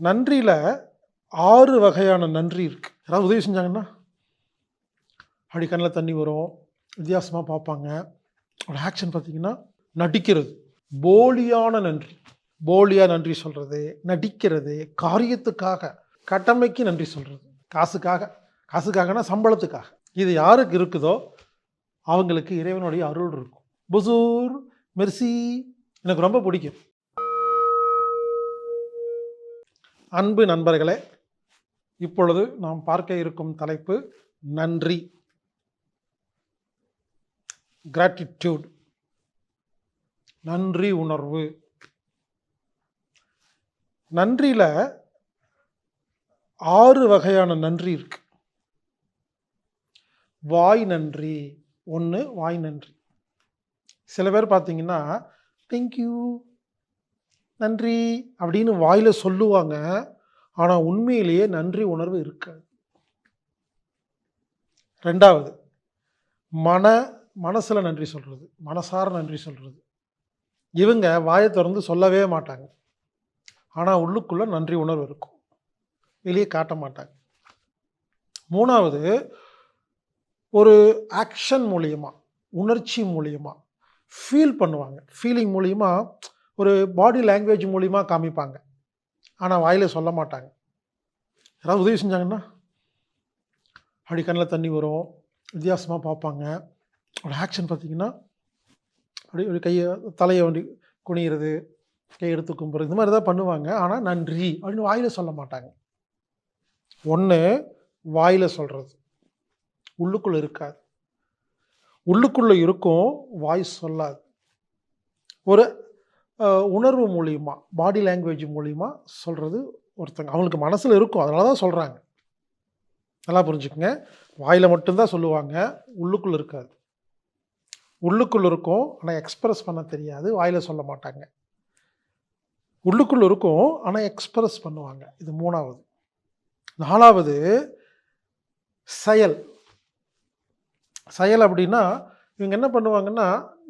நன்றியில் ஆறு வகையான நன்றி இருக்குது யாராவது உதவி செஞ்சாங்கன்னா அப்படி கண்ணில் தண்ணி வரும் வித்தியாசமாக பார்ப்பாங்க. ஒரு ஆக்ஷன் பார்த்தீங்கன்னா நடிக்கிறது போலியான நன்றி. போலியாக நன்றி சொல்கிறது நடிக்கிறது காரியத்துக்காக கடமைக்கு நன்றி சொல்கிறது காசுக்காக காசுக்காகனா சம்பளத்துக்காக. இது யாருக்கு இருக்குதோ அவங்களுக்கு இறைவனுடைய அருள் இருக்கும். புசூர் மெர்சி எனக்கு ரொம்ப பிடிக்கும். அன்பு நண்பர்களே இப்பொழுது நாம் பார்க்க இருக்கும் தலைப்பு நன்றி கிராட்டிடியூட் நன்றி உணர்வு. நன்றியில் ஆறு வகையான நன்றி இருக்கு. வாய் நன்றி ஒன்று வாய் நன்றி. சில பேர் பார்த்தீங்கன்னா தேங்க்யூ நன்றி அப்படின்னு வாயில் சொல்லுவாங்க. ஆனால் உண்மையிலேயே நன்றி உணர்வு இருக்காது. ரெண்டாவது மன மனசில் நன்றி சொல்கிறது மனசார நன்றி சொல்கிறது இவங்க வாயை திறந்து சொல்லவே மாட்டாங்க. ஆனால் உள்ளுக்குள்ளே நன்றி உணர்வு இருக்கும். வெளியே காட்ட மாட்டாங்க. மூணாவது ஒரு ஆக்ஷன் மூலியமாக உணர்ச்சி மூலியமாக ஃபீல் பண்ணுவாங்க. ஃபீலிங் மூலியமாக ஒரு பாடி லாங்குவேஜ் மூலிமா காமிப்பாங்க. ஆனால் வாயில் சொல்ல மாட்டாங்க. யாராவது உதவி செஞ்சாங்கன்னா அப்படி கண்ணில் தண்ணி வரும் வித்தியாசமாக பார்ப்பாங்க. ஒரு ஆக்ஷன் பார்த்தீங்கன்னா அப்படி ஒரு கையை தலையை வண்டி குனிகிறது கை எடுத்து கும்புறது இந்த மாதிரி தான் பண்ணுவாங்க. ஆனால் நன்றி அப்படின்னு வாயில் சொல்ல மாட்டாங்க. ஒன்று வாயில் சொல்கிறது உள்ளுக்குள்ளே இருக்காது. உள்ளுக்குள்ளே இருக்கும் வாய் சொல்லாது. ஒரு உணர்வு மூலியமா பாடி லாங்குவேஜ் மூலியமா சொல்கிறது ஒருத்தங்க அவங்களுக்கு மனசில் இருக்கும். அதனால தான் சொல்கிறாங்க நல்லா புரிஞ்சுக்கங்க. வாயில் மட்டும்தான் சொல்லுவாங்க. உள்ளுக்குள்ளே இருக்காது. உள்ளுக்குள்ளே இருக்கும் ஆனால் எக்ஸ்ப்ரெஸ் பண்ண தெரியாது. வாயில் சொல்ல மாட்டாங்க. உள்ளுக்குள்ளே இருக்கும் ஆனால் எக்ஸ்பிரஸ் பண்ணுவாங்க. இது மூணாவது. நாலாவது செயல். செயல் அப்படின்னா இவங்க என்ன பண்ணுவாங்கன்னா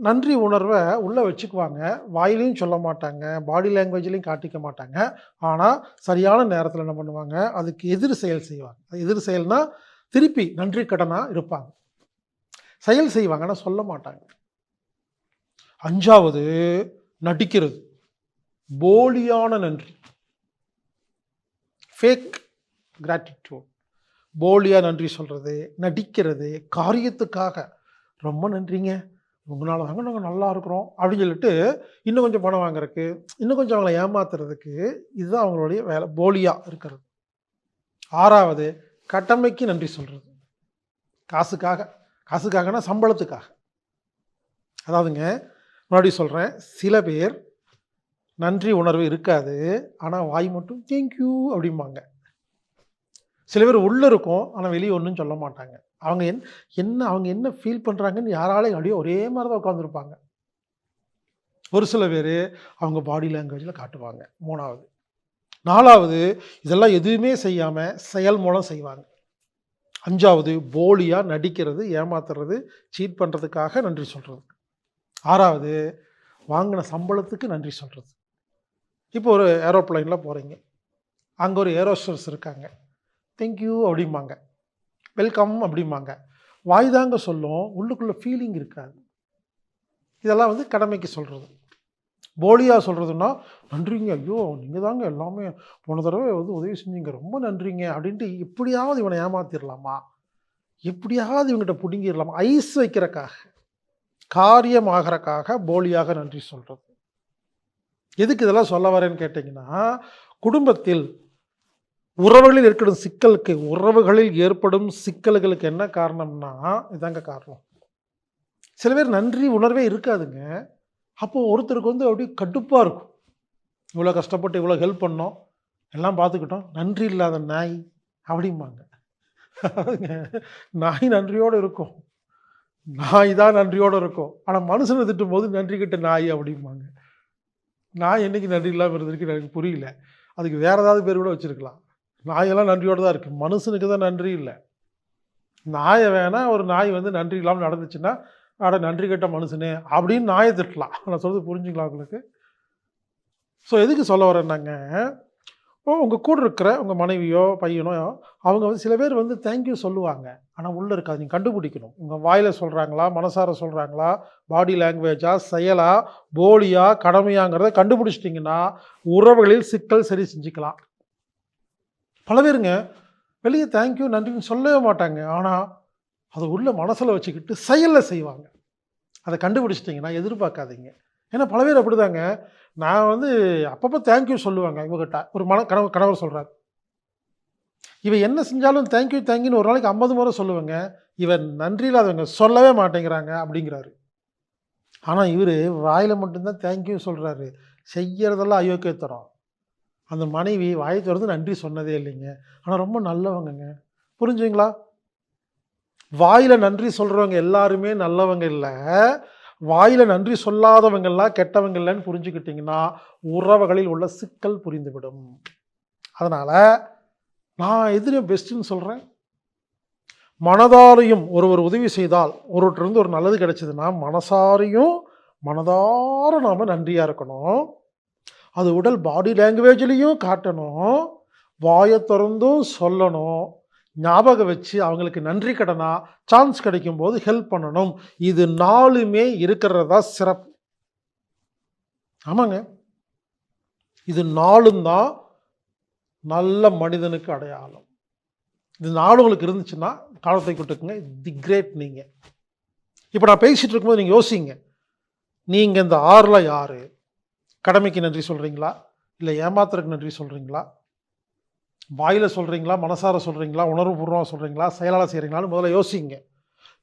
நன்றி உணர்வை உள்ளே வச்சுக்குவாங்க. வாயிலையும் சொல்ல மாட்டாங்க பாடி லாங்குவேஜ்லையும் காட்டிக்க மாட்டாங்க. ஆனால் சரியான நேரத்தில் என்ன பண்ணுவாங்க அதுக்கு எதிர் செயல் செய்வாங்க. அது எதிர் செயல்னா திருப்பி நன்றி கடனாக இருப்பாங்க. செயல் செய்வாங்க ஆனால் சொல்ல மாட்டாங்க. அஞ்சாவது நடிக்கிறது. போலியான நன்றி. ஃபேக் கிராட்டிடியூட் போலியாக நன்றி சொல்கிறது நடிக்கிறது காரியத்துக்காக. ரொம்ப நன்றிங்க. உங்களால் தாங்க நாங்கள் நல்லா இருக்கிறோம் அப்படின்னு சொல்லிட்டு இன்னும் கொஞ்சம் பணம் வாங்குறதுக்கு இன்னும் கொஞ்சம் அவங்கள ஏமாத்துறதுக்கு இதுதான் அவங்களுடைய வேலை போலியாக இருக்கிறது. ஆறாவது கடமைக்கு நன்றி சொல்கிறது காசுக்காக காசுக்காகனா சம்பளத்துக்காக. அதாவதுங்க முன்னாடி சொல்கிறேன் சில பேர் நன்றி உணர்வு இருக்காது ஆனால் வாய் மட்டும் தேங்க்யூ அப்படிம்பாங்க. சில பேர் உள்ளே இருக்கும் ஆனால் வெளியே ஒன்றும் சொல்ல மாட்டாங்க. அவங்க என் என்ன அவங்க என்ன ஃபீல் பண்ணுறாங்கன்னு யாராலையும் அப்படியே ஒரே மாதிரி தான் உட்காந்துருப்பாங்க ஒரு சில பேர் அவங்க பாடி லாங்குவேஜில் காட்டுவாங்க. மூணாவது. நாலாவது இதெல்லாம் எதுவுமே செய்யாமல் செயல் மூலம் செய்வாங்க. அஞ்சாவது போலியாக நடிக்கிறது ஏமாத்துறது சீட் பண்ணுறதுக்காக நன்றி சொல்கிறது ஆறாவது வாங்கின சம்பளத்துக்கு நன்றி சொல்கிறது இப்போ ஒரு ஏரோப்ளைனில் போகிறீங்க அங்கே ஒரு ஏரோஸ்டர்ஸ் இருக்காங்க. தேங்க்யூ அப்படிம்பாங்க. வெல்கம் அப்படிம்பாங்க. வாய் தாங்க சொல்லும் உள்ளுக்குள்ளே ஃபீலிங் இருக்காது. இதெல்லாம் வந்து கடமைக்கு சொல்கிறது போலியாக சொல்கிறதுன்னா நன்றிங்க ஐயோ நீங்கள் தாங்க எல்லாமே போன தடவை வந்து உதவி செஞ்சீங்க ரொம்ப நன்றிங்க அப்படின்ட்டு எப்படியாவது இவனை ஏமாத்திடலாமா எப்படியாவது இவங்ககிட்ட பிடுங்கிடலாமா ஐஸ் வைக்கிறக்காக காரியமாகறக்காக போலியாக நன்றி சொல்கிறது எதுக்கு இதெல்லாம் சொல்ல வரேன்னு கேட்டிங்கன்னா குடும்பத்தில் உறவுகளில் இருக்கிற சிக்கலுக்கு உறவுகளில் ஏற்படும் சிக்கல்களுக்கு என்ன காரணம்னா இதாங்க காரணம். சில பேர் நன்றி உணர்வே இருக்காதுங்க. அப்போது ஒருத்தருக்கு வந்து அப்படியே கடுப்பாக இருக்கும். இவ்வளோ கஷ்டப்பட்டு இவ்வளோ ஹெல்ப் பண்ணோம். எல்லாம் பார்த்துக்கிட்டோம். நன்றி இல்லாத நாய் அப்படிம்பாங்க. நாய் நன்றியோடு இருக்கும். நாய் தான் நன்றியோடு இருக்கும். ஆனால் மனுஷனை திட்டும் போது நன்றி கிட்ட நாய் அப்படிம்பாங்க. நாய் என்றைக்கு நன்றி இல்லாமல் இருந்திருக்கு எனக்கு புரியல. அதுக்கு வேறு ஏதாவது பேர் கூட வச்சிருக்கலாம். நாயெல்லாம் நன்றியோடு தான் இருக்குது மனுஷனுக்கு தான் நன்றி இல்லை. நாயை வேணால் ஒரு நாய் வந்து நன்றி இல்லாமல் நடந்துச்சுன்னா அட நன்றி கெட்ட மனுஷனே அப்படின்னு நாயை திட்டலாம். நான் சொல்கிறது புரிஞ்சுக்கலாம் உங்களுக்கு? ஸோ எதுக்கு சொல்ல வரேன்னாங்க? உங்கள் கூட இருக்கிற உங்கள் மனைவியோ பையனோ அவங்க வந்து சில பேர் வந்து தேங்க்யூ சொல்லுவாங்க. ஆனால் உள்ளே இருக்காது. நீங்கள் கண்டுபிடிக்கணும். உங்கள் வாயில் சொல்கிறாங்களா மனசார சொல்கிறாங்களா பாடி லாங்குவேஜா செயலா? போலியா? கடமையாங்கிறத கண்டுபிடிச்சிட்டிங்கன்னா உறவுகளில் சிக்கல் சரி செஞ்சுக்கலாம். பல பேருங்க வெளியே தேங்க்யூ நன்றின்னு சொல்லவே மாட்டாங்க. ஆனால் அதை உள்ள மனசில் வச்சுக்கிட்டு செயலில் செய்வாங்க. அதை கண்டுபிடிச்சிட்டிங்கன்னா எதிர்பார்க்காதீங்க. ஏன்னா பல பேர் அப்படிதாங்க. நான் வந்து அப்பப்போ தேங்க்யூ சொல்லுவாங்க இவகிட்ட ஒரு மன கணவர் கணவர் சொல்கிறார் இவன் என்ன செஞ்சாலும் தேங்க்யூ தேங்க்யூன்னு ஒரு நாளைக்கு ஐம்பது முறை சொல்லுவேங்க. இவன் நன்றி இல்லாதவங்க சொல்லவே மாட்டேங்கிறாங்க. அப்படிங்கிறாரு. ஆனால் இவர் வாயில் மட்டும்தான் தேங்க்யூ சொல்கிறாரு செய்கிறதெல்லாம் அயோக்கியத்தரம் அந்த மனைவி வாய் திறந்து நன்றி சொன்னதே இல்லைங்க. ஆனால் ரொம்ப நல்லவங்கங்க. புரிஞ்சுங்களா? வாயில் நன்றி சொல்கிறவங்க எல்லாருமே நல்லவங்க இல்லை. வாயில் நன்றி சொல்லாதவங்கெல்லாம் கெட்டவங்க இல்லைன்னு புரிஞ்சுக்கிட்டிங்கன்னா உறவுகளில் உள்ள சிக்கல் புரிந்துவிடும். அதனால் நான் எதிரையும் பெஸ்ட்டுன்னு சொல்கிறேன் மனதாரையும் ஒருவர் உதவி செய்தால் ஒருவர்கிட்டருந்து ஒரு நல்லது கிடைச்சதுன்னா மனசாரையும் மனதார நாம் நன்றியாக இருக்கணும். அது உடல் பாடி லாங்குவேஜ்லேயும் காட்டணும். வாயை திறந்தும் சொல்லணும். ஞாபகம் வச்சு அவங்களுக்கு நன்றி கடனா சான்ஸ் கிடைக்கும் போது ஹெல்ப் பண்ணணும். இது நாலுமே இருக்கிறதா சிறப்பு. ஆமாங்க. இது நாளும் தான் நல்ல மனிதனுக்கு அடையாளம். இது நாலு உங்களுக்கு இருந்துச்சுன்னா காலத்தை கொடுத்துக்குங்க. தி கிரேட் நீங்கள் இப்போ நான் பேசிகிட்டு இருக்கும்போது நீங்கள் யோசிங்க. நீங்கள் இந்த ஆறில் யார்? கடமைக்கு நன்றி சொல்கிறீங்களா இல்லை ஏமாத்துறதுக்கு நன்றி சொல்கிறீங்களா வாயில் சொல்கிறீங்களா மனசார சொல்கிறீங்களா உணர்வுபூர்வமாக சொல்கிறீங்களா செயலாளர் செய்கிறீங்களான்னு முதல்ல யோசிங்க.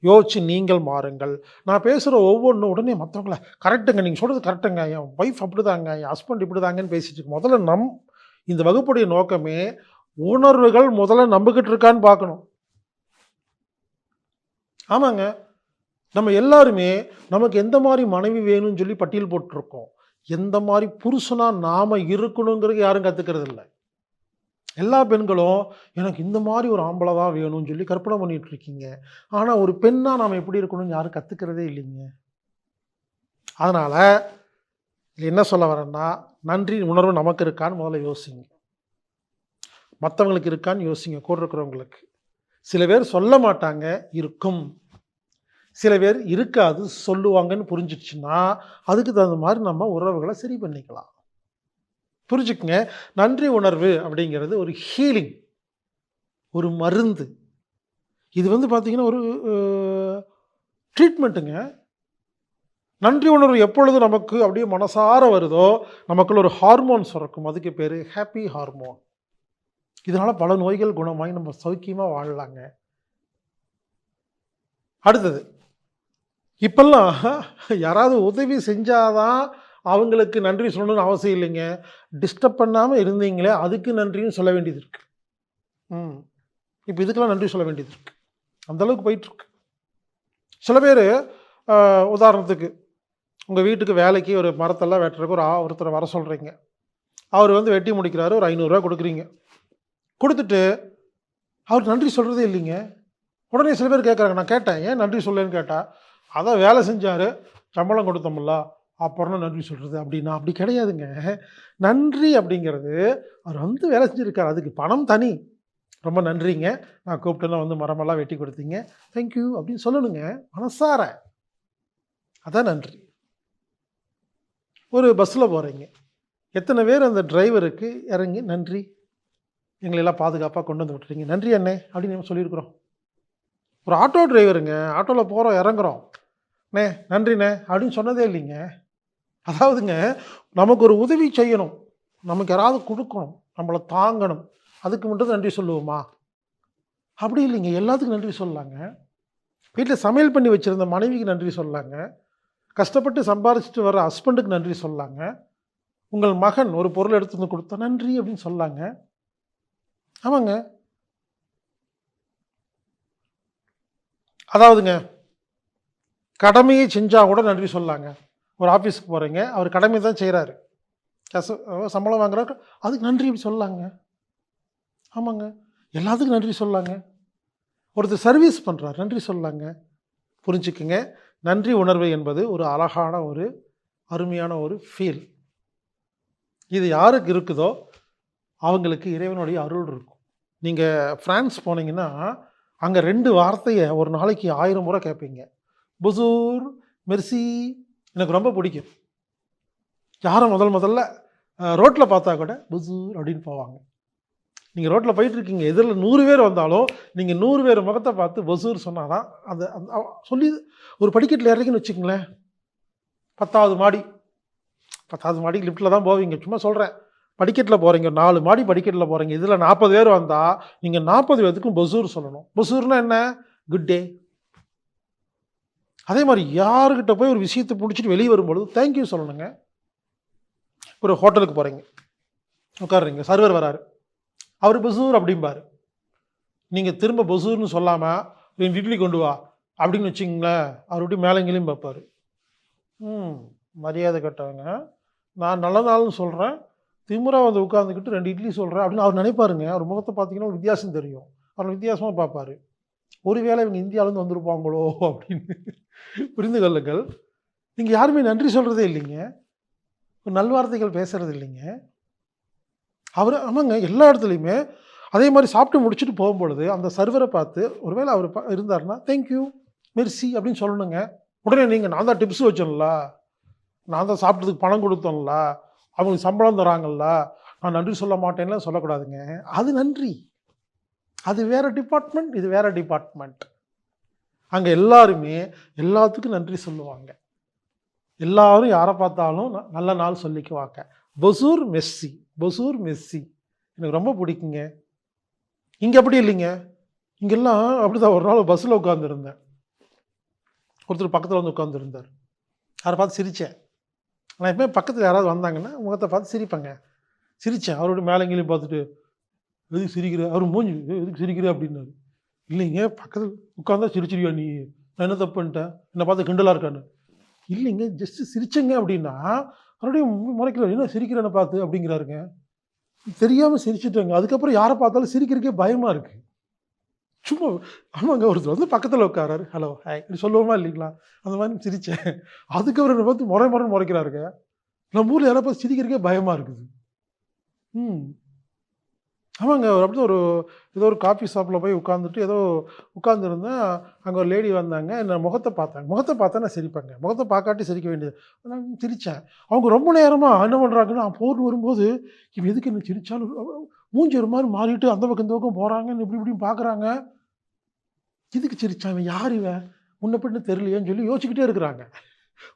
யோசிச்சு நீங்கள் மாறுங்கள். நான் பேசுகிற ஒவ்வொன்றும் உடனே மற்றவங்கள கரெக்டுங்க நீங்கள் சொல்கிறது கரெக்டுங்க. என் ஒய்ஃப் அப்படிதாங்க என் ஹஸ்பண்ட் இப்படிதாங்கன்னு பேசிட்டு முதல்ல நம் இந்த வகுப்புடைய நோக்கமே உணர்வுகள் முதல்ல நம்பிக்கிட்டு இருக்கான்னு பார்க்கணும். ஆமாங்க. நம்ம எல்லாருமே நமக்கு எந்த மாதிரி மனைவி வேணும்னு சொல்லி பட்டியல் போட்டிருக்கோம். எந்த மாதிரி புருஷனாக நாம் இருக்கணுங்கிறது யாரும் கற்றுக்கிறது இல்லை. எல்லா பெண்களும் எனக்கு இந்த மாதிரி ஒரு ஆம்பளை தான் வேணும்னு சொல்லி கற்பனை பண்ணிகிட்டு இருக்கீங்க. ஆனால் ஒரு பெண்ணாக நாம் எப்படி இருக்கணும்னு யாரும் கற்றுக்கிறதே இல்லைங்க. அதனால் இதில் என்ன சொல்ல வரேன்னா நன்றி உணர்வு நமக்கு இருக்கான்னு முதல்ல யோசிங்க. மற்றவங்களுக்கு இருக்கான்னு யோசிங்க கூட இருக்கிறவங்களுக்கு. சில பேர் சொல்ல மாட்டாங்க இருக்கும். சில பேர் இருக்காது சொல்லுவாங்கன்னு புரிஞ்சிடுச்சுன்னா அதுக்கு தகுந்த மாதிரி நம்ம உறவுகளை சரி பண்ணிக்கலாம். புரிஞ்சுக்குங்க. நன்றி உணர்வு அப்படிங்கிறது ஒரு ஹீலிங் ஒரு மருந்து. இது வந்து பார்த்திங்கன்னா ஒரு ட்ரீட்மெண்ட்டுங்க நன்றி உணர்வு எப்பொழுது நமக்கு அப்படியே மனசார வருதோ நமக்குள்ள ஒரு ஹார்மோன் சுரக்கும். அதுக்கு பேர் ஹாப்பி ஹார்மோன் இதனால் பல நோய்கள் குணமாகி நம்ம சௌக்கியமாக வாழலாங்க. அடுத்தது இப்பெல்லாம் யாராவது உதவி செஞ்சாதான் அவங்களுக்கு நன்றி சொல்லணும்னு அவசியம் இல்லைங்க. டிஸ்டர்ப் பண்ணாமல் இருந்தீங்களே அதுக்கு நன்றியும் சொல்ல வேண்டியது இருக்குது ம். இப்போ இதுக்கெல்லாம் நன்றி சொல்ல வேண்டியது இருக்குது அந்த அளவுக்கு போயிட்டுருக்கு சில பேர் உதாரணத்துக்கு உங்கள் வீட்டுக்கு வேலைக்கு ஒரு மரத்தெல்லாம் வெட்டுறதுக்கு ஒரு ஒருத்தரை வர சொல்கிறீங்க அவர் வந்து வெட்டி முடிக்கிறாரு ஒரு ஐநூறுரூவா கொடுக்குறீங்க. கொடுத்துட்டு அவர் நன்றி சொல்கிறதே இல்லைங்க. உடனே சில பேர் கேட்குறாங்க நான் கேட்டேன் ஏன் நன்றி சொல்லேன்னு கேட்டால் அதான் வேலை செஞ்சார். சம்பளம் கொடுத்தோம்ல அப்புறம் நன்றி சொல்கிறது அப்படின்னா அப்படி கிடையாதுங்க. நன்றி அப்படிங்கிறது அவர் வந்து வேலை செஞ்சுருக்கார். அதுக்கு பணம் தனி. ரொம்ப நன்றிங்க. நான் கூப்பிட்டேன்னா வந்து மரமெல்லாம் வெட்டி கொடுத்தீங்க. தேங்க்யூ அப்படின்னு சொல்லணுங்க. மனசார. அதான் நன்றி. ஒரு பஸ்ஸில் போகிறீங்க எத்தனை பேர் அந்த டிரைவருக்கு இறங்கி நன்றி எங்களெல்லாம் பாதுகாப்பாக கொண்டு வந்து விட்டுறீங்க நன்றி அண்ணே அப்படின்னு நம்ம சொல்லியிருக்கிறோம். ஒரு ஆட்டோ டிரைவருங்க. ஆட்டோவில் போகிறோம் இறங்குறோம். அண்ணே நன்றிண்ணே. அப்படின்னு சொன்னதே இல்லைங்க. அதாவதுங்க நமக்கு ஒரு உதவி செய்யணும். நமக்கு யாராவது கொடுக்கணும். நம்மளை தாங்கணும். அதுக்கு மட்டும் நன்றி சொல்லுவோமா? அப்படி இல்லைங்க. எல்லாத்துக்கும் நன்றி சொல்லலாங்க. வீட்டில் சமையல் பண்ணி வச்சுருந்த மனைவிக்கு நன்றி சொல்லலாங்க. கஷ்டப்பட்டு சம்பாரிச்சிட்டு வர ஹஸ்பண்டுக்கு நன்றி சொல்லலாங்க. உங்கள் மகன் ஒரு பொருள் எடுத்து வந்து கொடுத்தா நன்றி அப்படின்னு சொல்லலாங்க. ஆமாங்க. அதாவதுங்க கடமையை செஞ்சால் கூட நன்றி சொல்லாங்க. ஒரு ஆஃபீஸுக்கு போகிறீங்க அவர் கடமை தான் செய்கிறாரு சம்பளம் வாங்குறாரு அதுக்கு நன்றி அப்படி சொல்லலாங்க ஆமாங்க. எல்லாத்துக்கும் நன்றி சொல்லலாங்க ஒருத்தர் சர்வீஸ் பண்ணுறார் நன்றி சொல்லலாங்க புரிஞ்சுக்குங்க. நன்றி உணர்வு என்பது ஒரு அழகான ஒரு அருமையான ஒரு ஃபீல் இது யாருக்கு இருக்குதோ அவங்களுக்கு இறைவனுடைய அருள் இருக்கும். நீங்கள் ஃப்ரான்ஸ் போனீங்கன்னா அங்கே ரெண்டு வார்த்தையை ஒரு நாளைக்கு ஆயிரம் முறை கேட்பீங்க. புசூர் மெர்சி எனக்கு ரொம்ப பிடிக்கும். யாரும் முதல் முதல்ல ரோட்டில் பார்த்தா கூட புசூர் அப்படின்னு போவாங்க. நீங்கள் ரோட்டில் போயிட்டுருக்கீங்க எதிரில் நூறு பேர் வந்தாலும் நீங்கள் நூறு பேர் முகத்தை பார்த்து பசூர் சொன்னாதான் அந்த அந்த சொல்லி ஒரு படிக்கட்டில் இறக்கின்னு வச்சுக்கங்களேன். பத்தாவது மாடி. பத்தாவது மாடி லிஃப்ட்டில் தான் போவீங்க சும்மா சொல்கிறேன் படிக்கட்டில் போகிறீங்க நாலு மாடி படிக்கட்டில் போகிறீங்க இதில் நாற்பது பேர் வந்தால் நீங்கள் நாற்பது பேர்த்துக்கும் பசூர் சொல்லணும். பசூர்னா என்ன? குட் டே அதே மாதிரி யாருக்கிட்ட போய் ஒரு விஷயத்தை பிடிச்சிட்டு வெளியே வரும்பொழுது தேங்க்யூ சொல்லணுங்க. ஒரு ஹோட்டலுக்கு போகிறீங்க உட்காருறீங்க. சர்வர் வராரு. அவர் பசூர் அப்படிம்பாரு. நீங்கள் திரும்ப பசூர்னு சொல்லாமல் ரெண்டு இட்லி கொண்டு வா அப்படின்னு வச்சிங்களேன் அவர் விட்டு மேலங்கிலையும் பார்ப்பாரு. ம் மரியாதை கட்டவங்க. நான் நல்ல நாள்னு சொல்கிறேன் திமுறா வந்து உட்காந்துக்கிட்டு ரெண்டு இட்லி சொல்கிறேன் அப்படின்னு அவர் நினைப்பாருங்க. அவர் முகத்தை பார்த்தீங்கன்னா ஒரு வித்தியாசம் தெரியும். அவர் வித்தியாசமாக பார்ப்பாரு. ஒருவேளை இவங்க இந்தியாவிலேருந்து வந்திருப்பாங்களோ அப்படின்னு புரிந்து கொள்ளுங்கள் நீங்கள் யாருமே நன்றி சொல்கிறதே இல்லைங்க. ஒரு நல்வார்த்தைகள் பேசுகிறது இல்லைங்க. அவர் ஆமாங்க எல்லா இடத்துலையுமே அதே மாதிரி சாப்பிட்டு முடிச்சுட்டு போகும்பொழுது அந்த சர்வரை பார்த்து ஒருவேளை அவர் இருந்தார்னா இருந்தாருன்னா தேங்க்யூ மெர்சி அப்படின்னு சொல்லணுங்க. உடனே நீங்கள் நான் தான் டிப்ஸ் வச்சோம்ல நான் தான் சாப்பிட்டதுக்கு பணம் கொடுத்தோம்ல அவங்களுக்கு சம்பளம் தராங்கல்ல. நான் நன்றி சொல்ல மாட்டேன்லாம் சொல்லக்கூடாதுங்க. அது நன்றி. அது வேறு டிபார்ட்மெண்ட் இது வேறு டிபார்ட்மெண்ட் அங்கே எல்லாருமே எல்லாத்துக்கும் நன்றி சொல்லுவாங்க. எல்லாரும் யாரை பார்த்தாலும் ந- நல்ல நாள் சொல்லிக்குவாங்க. பசூர் மெஸ்ஸி பசூர் மெஸ்ஸி. எனக்கு ரொம்ப பிடிக்குங்க. இங்கே அப்படி இல்லைங்க. இங்கெல்லாம் அப்படிதான் ஒரு நாள் பஸ்ஸில் உட்காந்துருந்தேன் ஒருத்தர் பக்கத்தில் வந்து உட்காந்துருந்தார் அவரை பார்த்து சிரித்தேன் நான் எப்பவுமே பக்கத்தில் யாராவது வந்தாங்கன்னா முகத்தை பார்த்து சிரிப்பேங்க. சிரித்தேன் அவரோட மேலங்கிலையும் பார்த்துட்டு எதுக்கு சிரிக்கிற? அவர் மூஞ்சி எதுக்கு சிரிக்கிற? அப்படின்னாரு. இல்லைங்க பக்கத்தில் உட்காந்தா சிரிச்சிருவியா நீ? நான் என்ன தப்பு பண்ணிட்டேன்? என்னை பார்த்து கிண்டலாக இருக்கான்னு. இல்லைங்க ஜஸ்ட் சிரிச்சேங்க அப்படின்னா மறுபடியும் முறைக்கிறார் என்ன சிரிக்கிறேன்னு பார்த்து அப்படிங்கிறாருங்க. தெரியாமல் சிரிச்சிட்டேங்க. அதுக்கப்புறம் யாரை பார்த்தாலும் சிரிக்கிறக்கே பயமாக இருக்குது சும்மா ஆமாங்க ஒருத்தர் வந்து பக்கத்தில் உட்காராரு ஹலோ ஹாய். இப்படி சொல்லுவோமா இல்லைங்களா? அந்த மாதிரி சிரித்தேன் அதுக்கப்புறம் என்னை பார்த்து முறை முறைன்னு முறைக்கிறாருங்க. நம்ம ஊரில் யாரை பார்த்து சிரிக்கிறக்கே பயமாக இருக்குது. ம். ஆமாங்க ஒரு அப்படி ஒரு ஏதோ ஒரு காஃபி ஷாப்பில் போய் உட்காந்துட்டு ஏதோ உட்காந்துருந்தேன் அங்கே ஒரு லேடி வந்தாங்க என்ன முகத்தை பார்த்தாங்க. முகத்தை பார்த்தா நான் சிரிப்பாங்க. முகத்தை பார்க்காட்டி சிரிக்க வேண்டியது. நான் சிரித்தேன் அவங்க ரொம்ப நேரமாக என்ன பண்ணுறாங்கன்னா போர் வரும்போது இப்போ எதுக்கு என்ன சிரித்தாலும் மூஞ்சி ஒரு மாதிரி மாறிட்டு அந்த பக்கம் இந்த பக்கம் போகிறாங்கன்னு இப்படி இப்படின்னு பார்க்குறாங்க. எதுக்கு சிரித்தான் இவன்? யார் இவன்? முன்ன பின்ன தெரியலையேன்னு சொல்லி யோசிச்சுக்கிட்டே இருக்கிறாங்க.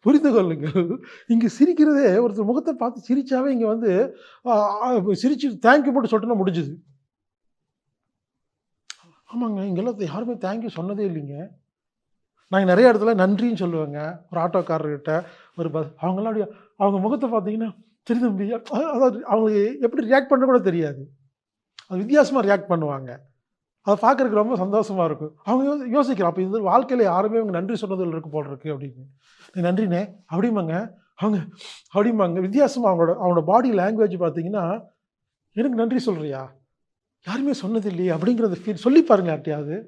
புரிந்து கொள்ளுங்கள். இங்கே சிரிக்கிறதே ஒருத்தர் முகத்தை பார்த்து சிரிச்சாவே இங்கே வந்து சிரிச்சு தேங்க்யூ மட்டும் சொல்லிட்டுனா முடிஞ்சுது. ஆமாங்க இங்கெல்லாம் யாருமே தேங்க்யூ சொன்னதே இல்லைங்க. நாங்கள் நிறைய இடத்துல நன்றின்னு சொல்லுவேங்க. ஒரு ஆட்டோக்காரர்கிட்ட ஒரு பஸ் அவங்கெல்லாம் அப்படியே அவங்க முகத்தை பார்த்தீங்கன்னா சரி தம்பி அதாவது அவங்களுக்கு எப்படி ரியாக்ட் பண்ண கூட தெரியாது. அது வித்தியாசமாக ரியாக்ட் பண்ணுவாங்க. அதை பார்க்குறதுக்கு ரொம்ப சந்தோஷமாக இருக்கும். அவங்க யோ- யோசிக்கிறோம் அப்போ இது வாழ்க்கையில் யாருமே அவங்க நன்றி சொன்னதில் இருக்கு போல் இருக்கு அப்படின்னு. நீ நன்றிண்ணே. அப்படிம்பாங்க. அவங்க அப்படிம்பாங்க. வித்தியாசமாக அவங்களோட அவனோட பாடி லாங்குவேஜ் பார்த்தீங்கன்னா எனக்கு நன்றி சொல்கிறியா யாருமே சொன்னது இல்லையே அப்படிங்கிறத ஃபீல் சொல்லி பாருங்க யார்ட்டையாவது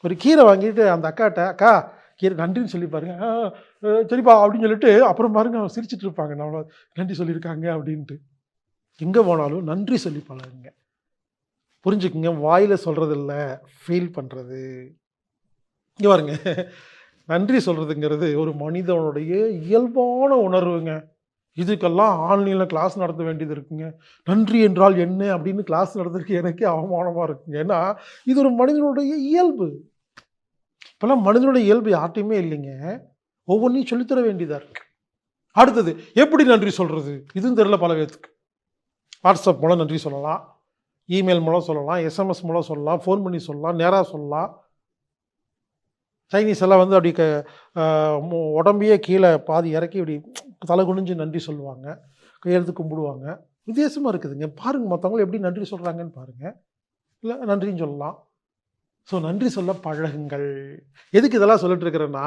ஒரு கீரை வாங்கிட்டு அந்த அக்காட்ட அக்கா கீரை நன்றின்னு சொல்லி பாருங்க. "ஆ, சரிப்பா அப்படின்னு சொல்லிட்டு அப்புறம் பாருங்க அவங்க சிரிச்சிட்டு இருப்பாங்க. நம்மள நன்றி சொல்லியிருக்காங்க அப்படின்ட்டு. எங்கே போனாலும் நன்றி சொல்லி பழகுங்க. புரிஞ்சுக்குங்க. வாயில் சொல்கிறது இல்லை ஃபீல் பண்ணுறது இங்கே பாருங்க. நன்றி சொல்கிறதுங்கிறது ஒரு மனிதனுடைய இயல்பான உணர்வுங்க. இதுக்கெல்லாம் ஆன்லைனில் கிளாஸ் நடத்த வேண்டியது இருக்குங்க. நன்றி என்றால் என்ன அப்படின்னு கிளாஸ் நடத்துறதுக்கு எனக்கே அவமானமாக இருக்குங்க. ஏன்னா இது ஒரு மனிதனுடைய இயல்பு. இப்போல்லாம் மனிதனுடைய இயல்பு யார்ட்டையுமே இல்லைங்க. ஒவ்வொன்றையும் சொல்லித்தர வேண்டியதாக இருக்கு. அடுத்தது எப்படி நன்றி சொல்கிறது இதுவும் தெரியல பல பேர்த்துக்கு வாட்ஸ்அப் மூலம் நன்றி சொல்லலாம். இமெயில் மூலம் சொல்லலாம் எஸ்எம்எஸ் மூலம் சொல்லலாம் ஃபோன் பண்ணி சொல்லலாம் நேராக சொல்லலாம். சைனீஸ் எல்லாம் வந்து அப்படி க உடம்பையே கீழே பாதி இறக்கி இப்படி தலை குனிஞ்சு நன்றி சொல்லுவாங்க கையெழுத்து கும்பிடுவாங்க. வித்தியாசமாக இருக்குதுங்க. பாருங்கள் மற்றவங்களும் எப்படி நன்றி சொல்கிறாங்கன்னு பாருங்கள் இல்லை நன்றின்னு சொல்லலாம். ஸோ நன்றி சொல்ல பழகுங்கள். எதுக்கு இதெல்லாம் சொல்லிட்டு இருக்கிறேன்னா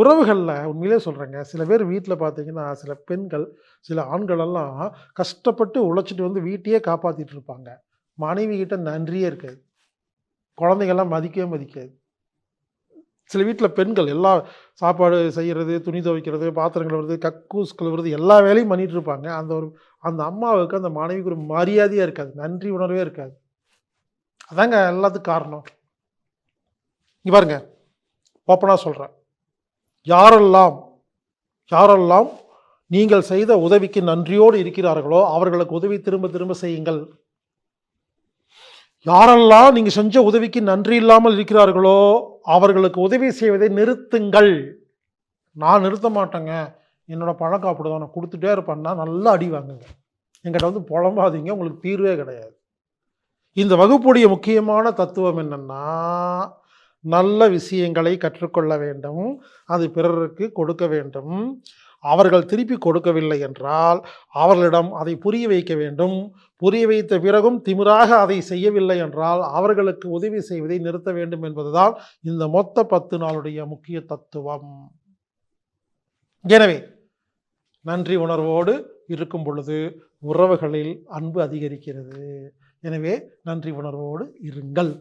உறவுகளில் உண்மையிலே சொல்கிறேங்க சில பேர் வீட்டில் பார்த்தீங்கன்னா சில பெண்கள் சில ஆண்களெல்லாம் கஷ்டப்பட்டு உழைச்சிட்டு வந்து வீட்டையே காப்பாற்றிட்டு இருப்பாங்க. மனைவி கிட்ட நன்றியே இருக்காது. குழந்தைங்கள்லாம் மதிக்கவே மதிக்காது. சில வீட்டில் பெண்கள் எல்லா சாப்பாடு செய்கிறது துணி துவைக்கிறது பாத்திரம் கழுவுறது கக்கூஸ் கழுவுறது எல்லா வேலையும் பண்ணிகிட்டு இருப்பாங்க. அந்த ஒரு அந்த அம்மாவுக்கு அந்த மனைவிக்கு ஒரு மரியாதையாக இருக்காது. நன்றி உணர்வே இருக்காது. அதாங்க எல்லாத்துக்கும் காரணம். இங்கே பாருங்க. ஓப்பனாக சொல்கிறேன் யாரெல்லாம் யாரெல்லாம் நீங்கள் செய்த உதவிக்கு நன்றியோடு இருக்கிறார்களோ அவர்களுக்கு உதவி திரும்ப திரும்ப செய்யுங்கள். யாரெல்லாம் நீங்கள் செஞ்ச உதவிக்கு நன்றி இல்லாமல் இருக்கிறார்களோ அவர்களுக்கு உதவி செய்வதை நிறுத்துங்கள். நான் நிறுத்த மாட்டேங்க. என்னோடய பழக்கம் அப்படிதான். நான் கொடுத்துட்டே இருப்பேன்னா நல்லா அடி வாங்குங்க. எங்கிட்ட வந்து புலம்பாதீங்க. உங்களுக்கு தீர்வே கிடையாது. இந்த வகுப்புடைய முக்கியமான தத்துவம் என்னென்னா நல்ல விஷயங்களை கற்றுக்கொள்ள வேண்டும். அது பிறருக்கு கொடுக்க வேண்டும். அவர்கள் திருப்பி கொடுக்கவில்லை என்றால் அவர்களிடம் அதை புரிய வைக்க வேண்டும். புரிய வைத்த பிறகும் திமிராக அதை செய்யவில்லை என்றால் அவர்களுக்கு உதவி செய்வதை நிறுத்த வேண்டும் என்பதுதான் இந்த மொத்த பத்து நாளுடைய முக்கிய தத்துவம். எனவே நன்றி உணர்வோடு இருக்கும் பொழுது உறவுகளில் அன்பு அதிகரிக்கிறது. எனவே நன்றி உணர்வோடு இருங்கள்.